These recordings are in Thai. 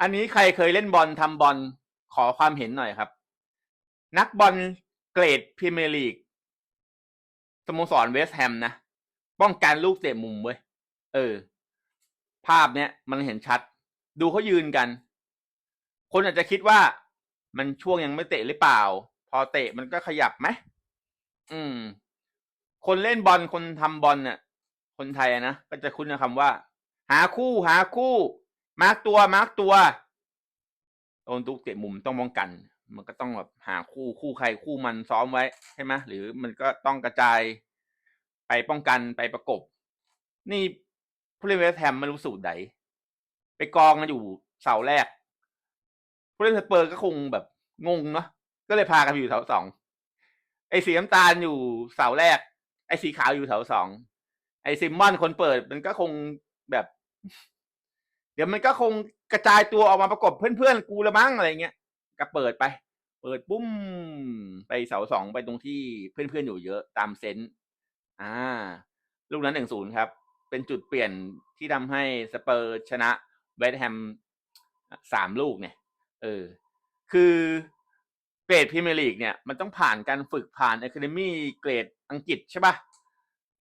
อันนี้ใครเคยเล่นบอลทำบอลขอความเห็นหน่อยครับ นักบอลเกรดพรีเมียร์ลีกสโมสรเวสต์แฮมนะ ป้องกันลูกเตะมุมเว้ย เออ ภาพเนี้ยมันเห็นชัด ดูเขายืนกัน คนอาจจะคิดว่ามันช่วงยังไม่เตะหรือเปล่า พอเตะมันก็ขยับไหม อืม คนเล่นบอลคนทำบอลเนี่ยคนไทยนะก็จะคุ้นคำว่า หาคู่หาคู่ มาร์กตัวมาร์กตัวโดนตุกเตะมุมต้องป้องกัน มันก็ต้องแบบหาคู่คู่ใครคู่มันซ้อมไว้ใช่ไหมหรือมันก็ต้องกระจายไปป้องกันไปประกบ นี่ผู้เล่นเวสต์แฮมไม่รู้สูตรใดไปกองกันอยู่เสาแรก ผู้เล่นสเปอร์ก็คงแบบงงเนาะก็เลยพากันอยู่เสาสองไอ้สีน้ำตาลอยู่เสาแรก ไอ้สีขาวอยู่เสาสองไอ้ซิมมอนคนเปิดมันก็คงแบบ เดี๋ยวมันก็คงกระจายตัวออกมาประกบเพื่อนๆกูละมั้งอะไรเงี้ยก็เปิดไป เปิดปุ้มไปเสาสองไปตรงที่เพื่อนๆอยู่เยอะตามเซนส์อ่า ลูกนั้นหนึ่งศูนย์ครับ เป็นจุดเปลี่ยนที่ทำให้สเปอร์ชนะเวสต์แฮมสามลูกเนี่ย เออ คือเกรดพรีเมียร์ลีกเนี่ยมันต้องผ่านการฝึกผ่านอะคาเดมี่เกรดอังกฤษใช่ปะ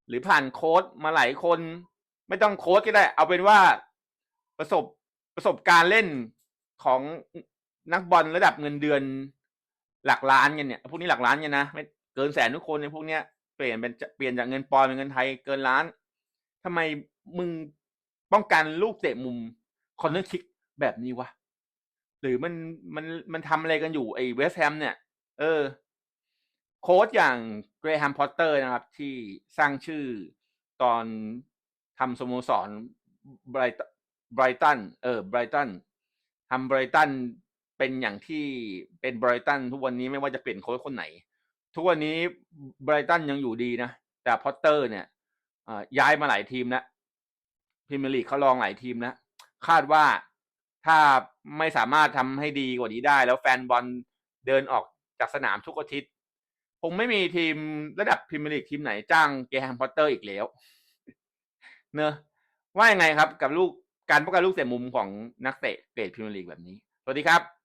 หรือผ่านโค้ดมาหลายคน ไม่ต้องโค้ดก็ได้ เอาเป็นว่า ประสบประสบการณ์เล่นของนักบอลระดับเงินเดือนหลักล้านกันเนี่ย พวกนี้หลักล้านกันนะไม่เกินแสนทุกคนในพวกเนี้ยเปลี่ยนเป็นเปลี่ยนจากเงินปอนด์เป็นเงินไทยเกินล้านทำไมมึงป้องกันลูกเตะมุมคอนเนอร์คิกแบบนี้วะหรือมันมันมันทำอะไรกันอยู่ไอ้เวสแฮมเนี่ย เออ โค้ชอย่างเกรแฮมพอตเตอร์นะครับ ที่สร้างชื่อตอนทำสโมสรไบร ไบรตันเออไบรตันทำไบรตันเป็นอย่างที่เป็นไบรตันทุกวันนี้ไม่ว่าจะเปลี่ยนโค้ชคนไหน ทุกวันนี้ไบรตันยังอยู่ดีนะ แต่พอตเตอร์เนี่ยอ่าย้ายมาหลายทีมแล้วพรีเมียร์ลีกเขาลองหลายทีมแล้วคาดว่าถ้าไม่สามารถทำให้ดีกว่านี้ได้ แล้วแฟนบอลเดินออกจากสนามทุกอาทิตย์คงไม่มีทีมระดับพรีเมียร์ลีกทีมไหนจ้างเกแฮมพอตเตอร์อีกแล้ว เนอะว่ายังไงครับกับลูก การป้องกันลูกเสียมุมของนักเตะเกรดพรีเมียร์ลีกแบบนี้ สวัสดีครับ